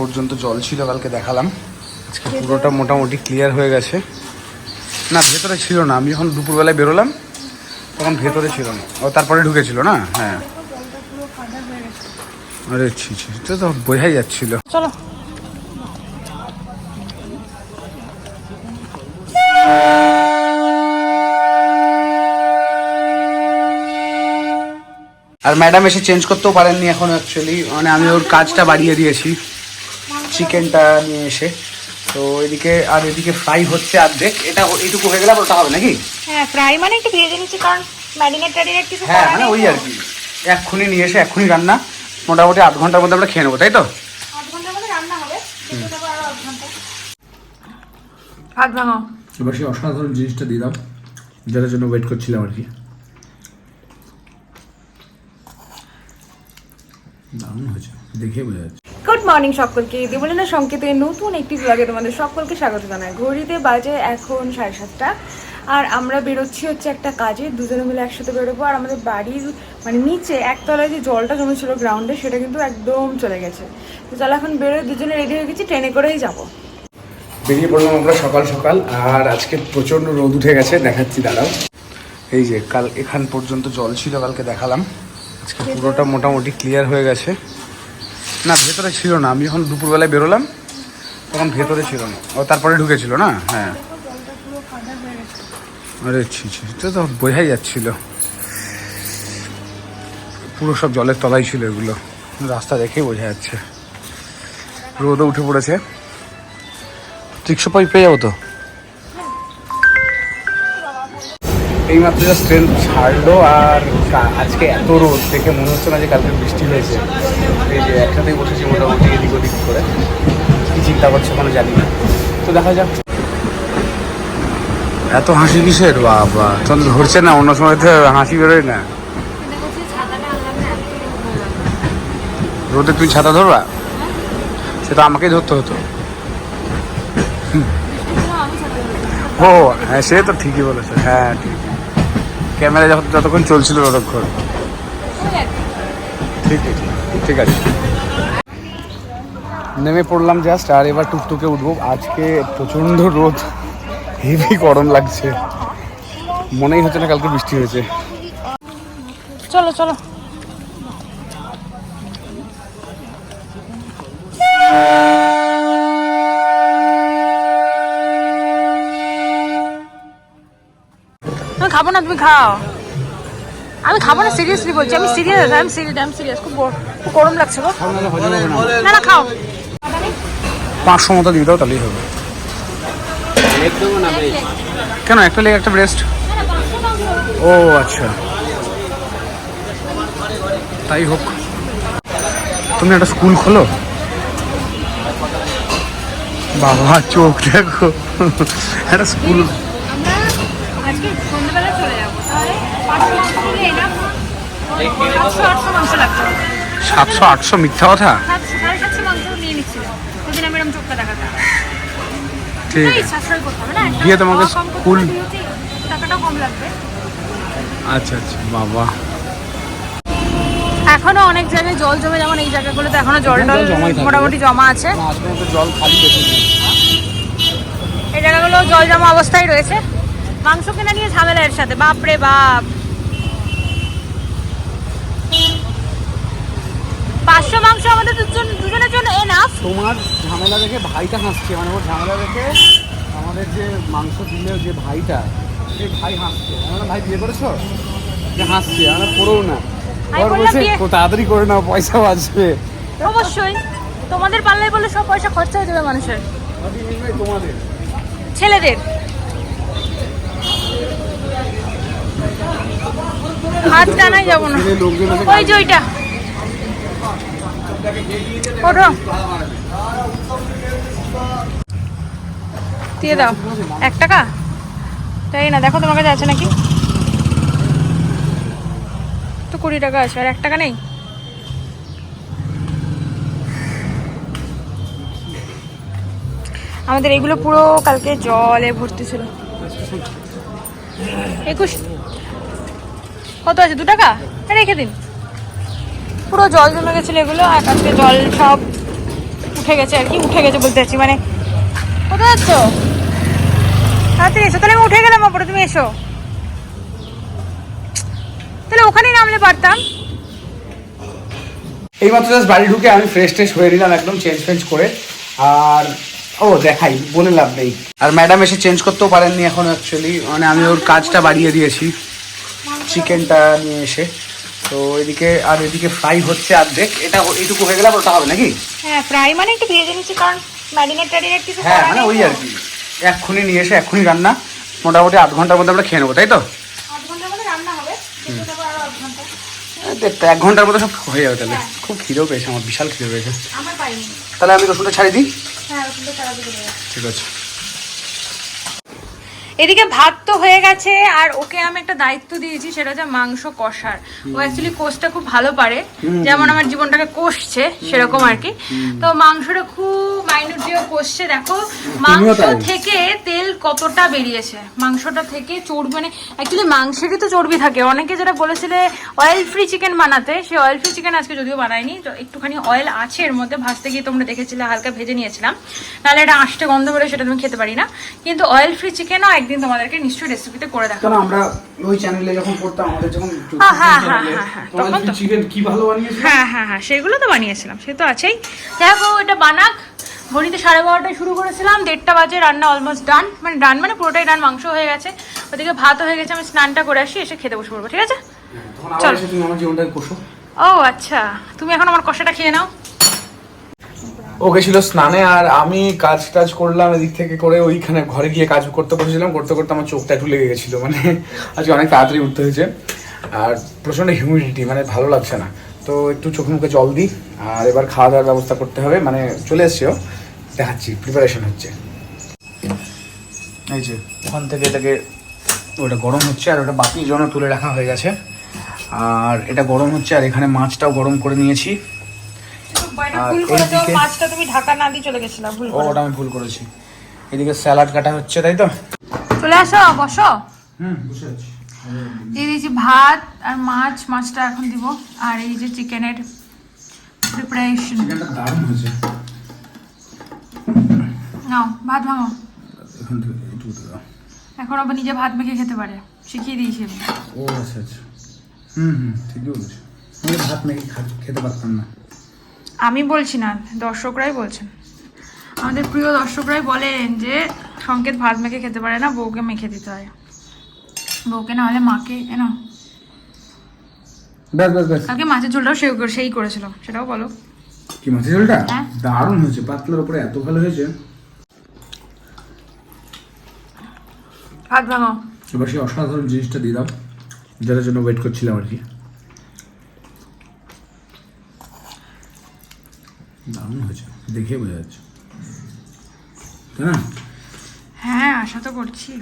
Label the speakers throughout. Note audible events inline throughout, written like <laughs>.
Speaker 1: পর্যন্ত জল ছিল কালকে দেখালাম। আজকে পুরোটা মোটামুটি ক্লিয়ার হয়ে গেছে। না ভেতরে ছিল না। আমি যখন দুপুরবেলায় বেরোলাম তখন ভেতরে ছিল না। ও তারপরে ঢুকেছিল না? হ্যাঁ। আরে ছি ছি তো তো বোঝাই যাচ্ছিল।
Speaker 2: চলো।
Speaker 1: আর ম্যাডাম এসে চেঞ্জ করতেও পারেননি এখন অ্যাকচুয়ালি মানে আমি ওর কাজটা বাড়িয়ে দিয়েছি। চিকেনটা নিয়ে এসে তো এদিকে আর এদিকে ফ্রাই হচ্ছে অর্ধেক এটা এইটুকু হয়ে গেলে ওটা হবে নাকি?
Speaker 2: হ্যাঁ ফ্রাই মানে একটু ভেজে নিচ্ছি কারণ ম্যারিনেট ট্যারিনেট কিছু
Speaker 1: হ্যাঁ মানে ওই আর কি। এক্ষুনি নিয়ে এসে এক্ষুনি রান্না। মোটামুটি আধ ঘণ্টার মধ্যে আমরা খেয়ে নেব তাই তো?
Speaker 2: আধ ঘণ্টার মধ্যে রান্না হবে ভাত ভাঙো।
Speaker 1: এবার সেই অসাধারণ জিনিসটা দিয়ে দাও যেটার জন্য ওয়েট করছিলাম আর কি। দারুণ হয়েছে দেখে বোঝা যাচ্ছে।
Speaker 2: মর্নিং সকলকে। দেবলিনা সংকেতে নতুন একটি ব্লগে তোমাদের সকলকে স্বাগত জানাই। ঘড়িতে বাজে এখন সাড়ে সাতটা। আর আমরা বেরোচ্ছি হচ্ছে একটা কাজে। দুজনে মিলে একসাথে বেরোবো। আর আমাদের বাড়ির মানে নিচে একতলায় যে জলটা জমেছিল গ্রাউন্ডে সেটা কিন্তু একদম চলে গেছে। তো চলো এখন বেরোয় দুজনে রেডি হয়ে গেছি ট্রেনে করেই যাব।
Speaker 1: বেরিয়ে পড়লাম আমরা সকাল সকাল। আর আজকে প্রচণ্ড রোদ উঠে গেছে দেখাচ্ছি দাঁড়াও। এই যে কাল এখান পর্যন্ত জল ছিল কালকে দেখালাম। আজকে পুরোটা মোটামুটি ক্লিয়ার হয়ে গেছে। না ভেতরে ছিল না। আমি যখন দুপুরবেলায় বেরোলাম তখন ভেতরে ছিল না। ও তারপরে ঢুকেছিল না? হ্যাঁ। আরে ছি ছি তো তো বোঝাই যাচ্ছিল। পুরো সব জলের তলায় ছিল এগুলো। রাস্তা দেখেই বোঝা যাচ্ছে। রোদও উঠে পড়েছে। রিক্সা পাই পেয়ে যাব তো? এই মাত্র জাস্ট ট্রেন ছাড়লো আর আজকে এত রোদ দেখে মনে হচ্ছে না যে কালকে বৃষ্টি হয়েছে। এই যে একসাথেই বসেছি মোটামুটি এদিক ওদিক করে। কি চিন্তা করছে কোনো জানি না। তো দেখা যাক। এত হাসি কিসের? বাবা তখন ধরছে না, অন্য সময় তো হাসি বেরোয় না। রোদে তুই ছাতা ধরবা? সেটা আমাকেই ধরতে হতো। ও হ্যাঁ সে তো ঠিকই বলেছে। হ্যাঁ ঠিক। ক্যামেরা যখন যতক্ষণ চলছিল ততক্ষণ। ঠিক। আছে ঠিক আছে। নেমে পড়লাম জাস্ট আর এবার টুকটুকে উঠবো। আজকে প্রচণ্ড রোদ হেভি গরম লাগছে। মনেই হচ্ছে না কালকে বৃষ্টি হয়েছে।
Speaker 2: চলো চলো। খাব না, তুমি খাও। আমি খাব না সিরিয়াসলি বলছি। আমি সিরিয়াস আমি সিরিয়াস আমি সিরিয়াস খুব খুব গরম লাগছে গো। না না খাও।
Speaker 1: পাঁচশো মতো দিয়ে দাও তাহলেই হবে। কেন একটা লেগে একটা ব্রেস্ট ও আচ্ছা। তাই হোক। তুমি একটা স্কুল খোলো। বাবা চোখ দেখো। একটা স্কুল
Speaker 2: চলে যাব। তাহলে সাতশো আটশো
Speaker 1: মিথ্যা কথা? ঠিক গিয়ে তোমাকে স্কুল- আচ্ছা আচ্ছা বাবা।
Speaker 2: এখনও অনেক জায়গায় জল জমে যেমন এই জায়গাগুলোতে এখনও জল টল। মোটামুটি জমা আছে।
Speaker 1: জল খালি
Speaker 2: এই জায়গাগুলো জল জমা অবস্থায় রয়েছে। মাংস কেনা নিয়ে ঝামেলা এর সাথে। বাপরে বাপ। পাঁচশো মাংস আমাদের দুজন দুজনের জন্য এনাফ
Speaker 1: তোমার ঝামেলা দেখে ভাইটা হাসছে মানে ওর ঝামেলা দেখে আমাদের যে মাংস দিলে যে ভাইটা সেই ভাই হাসছে। আমরা ভাই বিয়ে করেছ? যে হাসছে আমরা করেও না। ওর বলছে তাড়াতাড়ি করে নাও পয়সা বাঁচবে।
Speaker 2: অবশ্যই। তোমাদের পাল্লাই বলে সব পয়সা খরচা হয়ে যাবে মানুষের।
Speaker 1: তোমাদের।
Speaker 2: ছেলেদের। হাত টানাই যাব না। ওই যে ওইটা। দিয়ে দাও। এক টাকা? তাই না দেখো তোমার কাছে আছে নাকি? তো কুড়ি টাকা আছে আর এক টাকা নেই? আমাদের এগুলো পুরো কালকে জলে ভর্তি ছিল। একুশ? কত আছে দু টাকা? রেখে দিন। পুরো জল জমে গেছিল এগুলো আর আজকে জল সব উঠে গেছে আর কি উঠে গেছে বলতে চাচ্ছি মানে কোথায় যাচ্ছ? তাড়াতাড়ি এসো তাহলে আমি উঠে গেলাম ওপরে তুমি এসো। তাহলে ওখানেই নামলে পারতাম।
Speaker 1: এইমাত্র জাস্ট বাড়ি ঢুকে আমি ফ্রেশ ট্রেশ হয়ে নিলাম একদম চেঞ্জ ফেঞ্জ করে। আর ও দেখাই বলে লাভ নেই। আর ম্যাডাম এসে চেঞ্জ করতেও পারেননি এখন অ্যাকচুয়ালি মানে আমি ওর কাজটা বাড়িয়ে দিয়েছি। চিকেনটা নিয়ে এসে। তো এদিকে আর এদিকে ফ্রাই হচ্ছে অর্ধেক এটা এইটুকু হয়ে গেলে ওটা হবে নাকি?
Speaker 2: হ্যাঁ ফ্রাই মানে একটু ভেজে নিচ্ছি কারণ ম্যারিনেট ট্যারিনেট কিছু
Speaker 1: হ্যাঁ মানে ওই আর কি। এক্ষুনি নিয়ে এসে এক্ষুনি রান্না। মোটামুটি আধ ঘণ্টার মধ্যে আমরা খেয়ে নেব তাই তো? আরও দেড়টা এক ঘণ্টার মধ্যে সব হয়ে যাবে তাহলে। খুব খিদেও পেয়েছে আমার বিশাল খিদে পেয়েছে। তাহলে আমি রসুনটা ছাড়ি দিই?
Speaker 2: হ্যাঁ
Speaker 1: ঠিক আছে।
Speaker 2: এদিকে ভাত তো হয়ে গেছে আর ওকে আমি একটা দায়িত্ব দিয়েছি সেটা হচ্ছে মাংস কষার। ও অ্যাকচুয়ালি কোষটা খুব ভালো পারে যেমন আমার জীবনটাকে কষছে সেরকম আর কি। তো মাংসটা খুব মাইনুট দিয়ে কষছে দেখো মাংস থেকে তেল কতটা বেরিয়েছে? মাংসটা থেকে চর্বি মানে অ্যাকচুয়ালি মাংসেরই তো চর্বি থাকে। অনেকে যেটা বলেছিলে অয়েল ফ্রি চিকেন বানাতে সেই অয়েল ফ্রি চিকেন আজকে যদিও বানায়নি তো একটুখানি অয়েল আছে এর মধ্যে ভাজতে গিয়ে তোমরা দেখেছিলে হালকা ভেজে নিয়েছিলাম। নাহলে এটা আষ্টে গন্ধ করে সেটা তুমি খেতে পারি না। কিন্তু অয়েল ফ্রি চিকেনও একদিন তোমাদেরকে নিশ্চয়ই রেসিপিতে করে দেখাবো।
Speaker 1: কারণ আমরা ওই চ্যানেলে যখন করতাম আমাদের যখন
Speaker 2: হ্যাঁ, হ্যাঁ, হ্যাঁ, হ্যাঁ, হ্যাঁ, তখন তো।
Speaker 1: চিকেন কি ভালো বানিয়েছিল
Speaker 2: হ্যাঁ হ্যাঁ হ্যাঁ সেগুলো তো বানিয়েছিলাম সে তো আছেই। দেখো এটা বানাক। ঘড়িতে সাড়ে বারোটায় শুরু করেছিলাম দেড়টা বাজে রান্না অলমোস্ট ডান মানে ডান মানে পুরোটাই ডান মাংস হয়ে গেছে। ওদিকে ভাত হয়ে গেছে আমি স্নানটা করে আসি এসে খেতে বসে পড়ব ঠিক আছে?
Speaker 1: আবার
Speaker 2: চল। ও আচ্ছা। তুমি এখন আমার কষাটা খেয়ে নাও।
Speaker 1: ও গেছিল স্নানে, আর আমি কাজ টাজ করলাম এদিক থেকে করে ওইখানে ঘরে গিয়ে কাজ করতে বসেছিলাম করতে করতে আমার চোখটা একটু লেগে গেছিল মানে আজকে অনেক তাড়াতাড়ি উঠতে হয়েছে। আর প্রচণ্ড হিউমিডিটি মানে ভালো লাগছে না। তো একটু চোখে মুখে জল দিই, আর এবার খাওয়া দাওয়ার ব্যবস্থা করতে হবে মানে চলে এসছেও দেখাচ্ছি প্রিপারেশন হচ্ছে। এই যে, ওখান থেকে এটাকে, ওটা গরম হচ্ছে, আর ওটা বাতির জন্য তুলে রাখা হয়ে গেছে। আর এটা গরম হচ্ছে, আর এখানে মাছটাও গরম করে নিয়েছি। আর এইদিকে-
Speaker 2: মাছটা তুমি ঢাকা না দিয়ে চলে গেছিলাম ভুল
Speaker 1: ও ওটা আমি ভুল করেছি। এদিকে স্যালাড কাটা হচ্ছে তাই তো?
Speaker 2: চলে আসো বসো।
Speaker 1: হুম
Speaker 2: দিয়ে দিয়েছি ভাত আর মাছ মাছটা এখন দিব। আর এই যে চিকেনের প্রিপারেশন নাও ভাত ভাঙো।
Speaker 1: এখান
Speaker 2: আবার নিজে ভাত মেখে খেতে পারে। শিখিয়ে দিয়েছি
Speaker 1: ও আচ্ছা আচ্ছা। হুম হুম ঠিকই বলেছি। আমি ভাত মেখে খেতে পারতাম না।
Speaker 2: আমি বলছি না দর্শকরাই বলছেন। আমাদের প্রিয় দর্শকরাই বলেন যে সংকেত ভাত মেখে খেতে পারে না বউকে মেখে দিতে হয়। বউকে না হলে মাকে এ না?
Speaker 1: ব্যাস ব্যাস ব্যাস।
Speaker 2: কালকে মাছের ঝোলটাও সেই সেই করেছিল সেটাও বলো।
Speaker 1: কি মাছের ঝোলটা?
Speaker 2: হ্যাঁ।
Speaker 1: দারুণ হয়েছে পাতলার উপরে এত ভালো হয়েছে।
Speaker 2: ভাত ভাঙো।
Speaker 1: এবার সেই অসাধারণ জিনিসটা দিয়ে দাও যেটার জন্য ওয়েট করছিলাম আর কি। দারুণ হয়েছে দেখে বোঝা যাচ্ছে। তাই না?
Speaker 2: হ্যাঁ আশা তো করছি।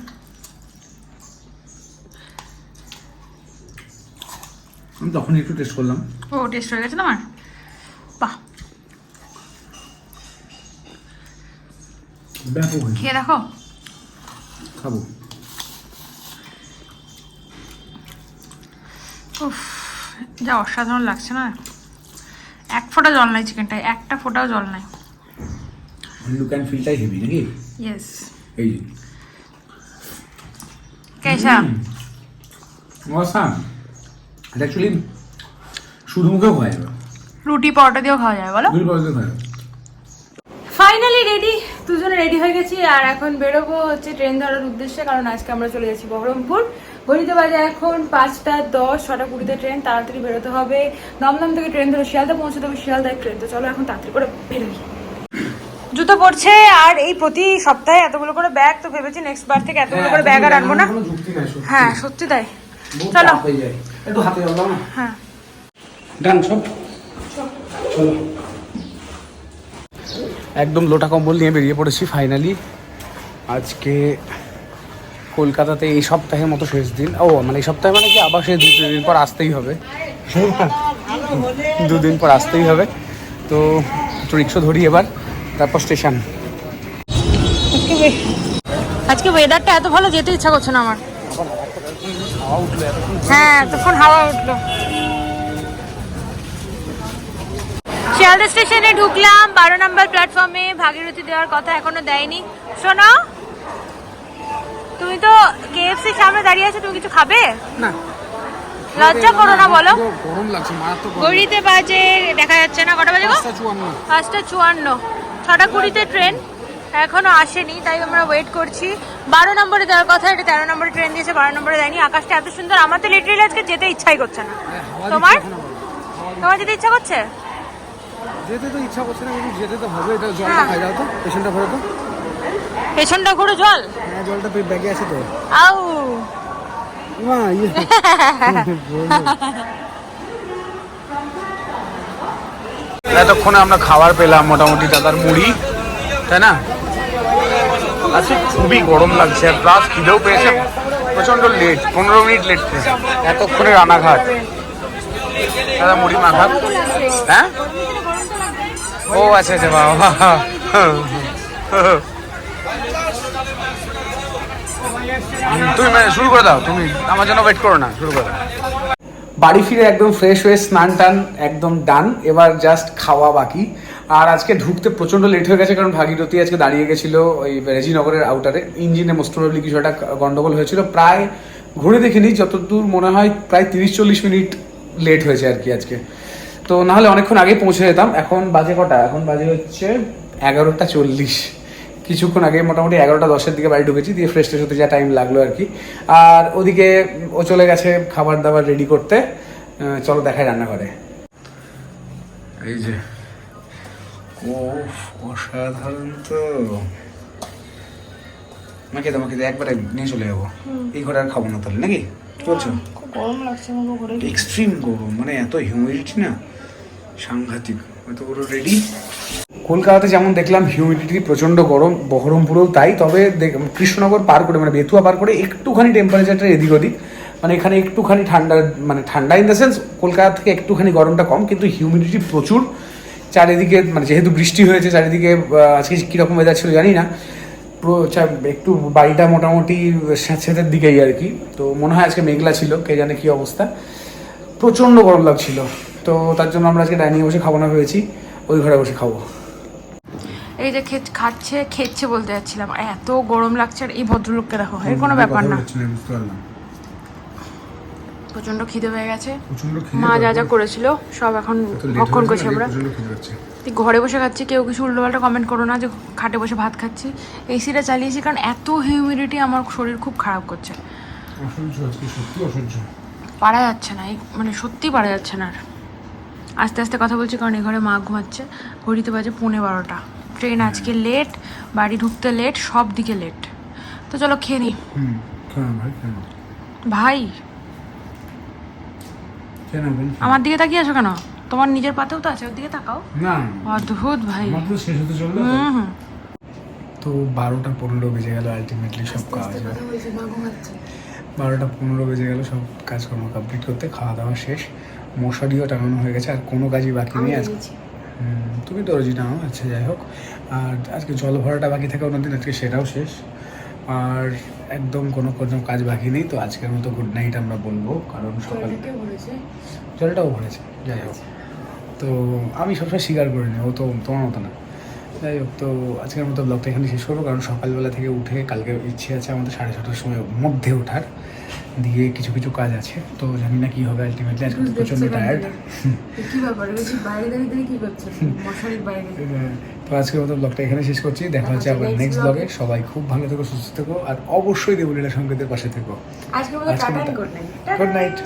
Speaker 1: আমি তখন একটু টেস্ট করলাম।
Speaker 2: ও টেস্ট হয়ে গেছে তোমার? বাহ।
Speaker 1: ব্যাপক
Speaker 2: খেয়ে দেখো।
Speaker 1: খাব।
Speaker 2: উফ যা অসাধারণ লাগছে না? এক ফোঁটা জল নাই চিকেনটায় একটা ফোঁটাও জল নাই।
Speaker 1: লুক অ্যান্ড ফিলটাই হেভি নাকি?
Speaker 2: ইয়েস
Speaker 1: এই যে।
Speaker 2: কেসা
Speaker 1: অসাম এটা অ্যাকচুয়ালি শুধু মুখেও খাওয়া যাবে।
Speaker 2: রুটি পরোটা দিয়েও খাওয়া যায় বলো।
Speaker 1: দুই পয়সা খাওয়া যাবে।
Speaker 2: ফাইনালি রেডি দুজনে রেডি হয়ে গেছি আর এখন বেরোবো হচ্ছে ট্রেন ধরার উদ্দেশ্যে কারণ আজকে আমরা চলে যাচ্ছি বহরমপুর। ঘড়িতে বাজে এখন পাঁচটা দশ ছটা কুড়িতে ট্রেন তাড়াতাড়ি বেরোতে হবে। দমদম থেকে ট্রেন ধরে শিয়ালদা পৌঁছতে হবে শিয়ালদায় ট্রেন। তো চলো এখন তাড়াতাড়ি করে বেরোই। জুতো পড়ছে আর এই প্রতি সপ্তাহে এতগুলো করে ব্যাগ তো ভেবেছি নেক্সট বার থেকে এতগুলো করে ব্যাগ আর আনব না। হ্যাঁ সত্যি তাই। চলো।
Speaker 1: একটু হাতে দাও না।
Speaker 2: হ্যাঁ।
Speaker 1: ডান সব। চলো। একদম লোটা কম্বল নিয়ে বেরিয়ে পড়েছি ফাইনালি আজকে কলকাতাতে এই সপ্তাহের মতো শেষ দিন। ও মানে এই সপ্তাহে মানে কি আবার সে দুদিন দিন পর আসতেই হবে। <laughs> দুদিন পর আসতেই হবে। তো একটু রিক্সা ধরি এবার তারপর স্টেশন।
Speaker 2: আজকে ওয়েদারটা এত ভালো যেতে ইচ্ছা করছে না আমার। হ্যাঁ তখন হাওয়া উঠল। শিয়ালদা স্টেশনে ঢুকলাম বারো নম্বর প্ল্যাটফর্মে ভাগীরথী দেওয়ার কথা এখনও দেয়নি। শোনো তো কেএফসি সামনে দাঁড়িয়ে আছো তুমি কিছু খাবে?
Speaker 1: না।
Speaker 2: লজ্জা করো না বলো।
Speaker 1: গরম লাগছে মারাত্মক
Speaker 2: ঘড়িতে বাজে দেখা যাচ্ছে না কটা বাজে গো? পাঁচটা চুয়ান্ন। ছটা কুড়িতে ট্রেন এখনও আসেনি তাই আমরা ওয়েট করছি। বারো নম্বরে দেওয়ার কথা এটা তেরো নম্বরে ট্রেন দিয়েছে বারো নম্বরে দেয়নি আকাশটা এত সুন্দর আমার তো লিটারেলি আজকে যেতে ইচ্ছাই করছে না। তোমার? তোমার যেতে ইচ্ছা করছে?
Speaker 1: যেতে তো ইচ্ছা করছে না কিন্তু যেতে তো হবে এটা জলটা
Speaker 2: হ্যাঁ।
Speaker 1: খাই দাও তো পেশেন্টটা ভরে তো
Speaker 2: পেছনটা ঘুরে জল।
Speaker 1: হ্যাঁ জলটা তুই ব্যাগে আছে তো।
Speaker 2: আউ।
Speaker 1: মা ইয়ে। <laughs> এতক্ষণে আমরা খাবার পেলাম মোটামুটি দাদার মুড়ি তাই না? আজকে খুবই গরম লাগছে আর প্লাস খিদেও পেয়েছে। প্রচণ্ড লেট পনেরো মিনিট লেট এতক্ষণে রানাঘাট। দাদা মুড়ি মাখা? হ্যাঁ? ও আচ্ছা আচ্ছা বাবা তুমি মানে শুরু করে দাও, তুমি আমার জন্য ওয়েট করো না, শুরু করে। দাও বাড়ি ফিরে একদম ফ্রেশ হয়ে স্নান টান একদম ডান এবার জাস্ট খাওয়া বাকি। আর আজকে ঢুকতে প্রচণ্ড লেট হয়ে গেছে, কারণ ভাগীরথী আজকে দাঁড়িয়ে গেছিল ওই রেজিনগরের আউটারে ইঞ্জিনে মোস্ট প্রবলি কিছু একটা গন্ডগোল হয়েছিল। প্রায় ঘুরে দেখিনি, যতদূর মনে হয় প্রায় তিরিশ চল্লিশ মিনিট লেট হয়েছে আর কি আজকে। তো নাহলে অনেকক্ষণ আগেই পৌঁছে যেতাম। এখন বাজে কটা? এখন বাজে হচ্ছে এগারোটা চল্লিশ। কিছুক্ষণ আগে মোটামুটি এগারোটা দশের দিকে বাড়ি ঢুকেছি দিয়ে ফ্রেশ ট্রেশ হতে যা টাইম লাগল আর কি। আর ওদিকে ও চলে গেছে খাবার দাবার রেডি করতে চলো দেখাই রান্নাঘরে। এই যে ও অসাধারণ তো মাকে দাও মাকে দাও, একবারে নিয়ে চলে যাব। এই ঘরে আর খাব না তাহলে নাকি? চলছো।
Speaker 2: গরম লাগছে আমাকে ঘরে।
Speaker 1: এক্সট্রিম গরম মানে এত হিউমিডিটি না। সাংঘাতিক হয়তো পুরো রেডি কলকাতাতে যেমন দেখলাম হিউমিডিটি প্রচণ্ড গরম, বহরমপুরেও তাই, তবে কৃষ্ণনগর পার করে মানে বেতুয়া পার করে একটুখানি টেম্পারেচারটা এদিক ওদিক মানে এখানে একটুখানি ঠান্ডা মানে ঠান্ডা ইন দ্য সেন্স কলকাতা থেকে একটুখানি গরমটা কম, কিন্তু হিউমিডিটি প্রচুর, চারিদিকে মানে যেহেতু বৃষ্টি হয়েছে, চারিদিকে আজকে কীরকম ওয়েদার ছিল জানি না একটু বাড়িটা মোটামুটি স্যাঁতস্যাঁতের দিকেই আর কি, তো মনে হয় আজকে মেঘলা ছিল, কে জানে কী অবস্থা, প্রচণ্ড গরম লাগছিল, তো তার জন্য আমরা আজকে ডাইনিংয়ে বসে খাব না ভেবেছি, ওই ঘরে বসে খাব।
Speaker 2: এই যে খেত খাচ্ছে খেচ্ছে বলতে যাচ্ছিলাম। এত গরম লাগছে আর এই ভদ্রলোককে দেখো এর কোনো ব্যাপার না। প্রচণ্ড খিদে হয়ে গেছে। মা যা যা করেছিল সব এখন ভক্ষণ করছি আমরা। ঘরে বসে খাচ্ছি কেউ কিছু উল্টোপাল্টা কমেন্ট করো না যে খাটে বসে ভাত খাচ্ছি। এসিটা চালিয়েছি কারণ এত হিউমিডিটি আমার শরীর খুব খারাপ করছে। পারা যাচ্ছে না এই মানে সত্যি পারা যাচ্ছে না আর। আস্তে আস্তে কথা বলছি কারণ এই ঘরে মা ঘুমাচ্ছে। ঘড়িতে বাজে পৌনে বারোটা। ট্রেন আজকে লেট বাড়ি ঢুকতে লেট সব দিকে লেট তো চলো খেয়ে
Speaker 1: হুম ভাই
Speaker 2: আমার দিকে তাকিয়ে আছো কেন? তোমার নিজের পাতেও তো আছে ওর দিকে তাকাও।
Speaker 1: না।
Speaker 2: অদ্ভুত ভাই।
Speaker 1: তো বারোটা পনেরো বেজে গেল আলটিমেটলি সব কাজ বারোটা পনেরো বেজে গেল সব কাজকর্ম কমপ্লিট করতে খাওয়া দাওয়া শেষ। মশারিও টাঙানো হয়ে গেছে আর কোনো কাজই বাকি নেই আজকে তুমি দর্জি নাও আচ্ছা যাই হোক। আর আজকে জল ভরাটা বাকি থাকে অন্যদিন আজকে সেটাও শেষ। আর একদম কোনো কোনো কাজ বাকি নেই তো আজকের মতো গুড নাইট আমরা বলব কারণ সকাল জলটাও ভরেছে যাই হোক। তো আমি সবসময় স্বীকার করে নিই ও তো তোমার মতো না। যাই হোক তো আজকের মতো ব্লগটা এখানে শেষ করব কারণ সকালবেলা থেকে উঠে কালকে ইচ্ছে আছে আমাদের সাড়ে ছটার সময় মধ্যে ওঠার। দিয়ে কিছু কিছু কাজ আছে তো জানি না কি হবে আলটিমেটলি আজকে প্রচণ্ড টায়ার্ড
Speaker 2: কি ব্যাপার? বাইরে দাঁড়িয়ে কি করছ? মশারির বাইরে। <laughs>
Speaker 1: তো আজকের মতো ব্লগটা এখানে শেষ করছি। দেখা হচ্ছে আবার নেক্সট ব্লগে সবাই খুব ভালো থেকো সুস্থ থেকো আর অবশ্যই দেবলীলা সঙ্গীতের পাশে থেকো।
Speaker 2: আজকের
Speaker 1: মতো-
Speaker 2: গুড নাইট
Speaker 1: গুড নাইট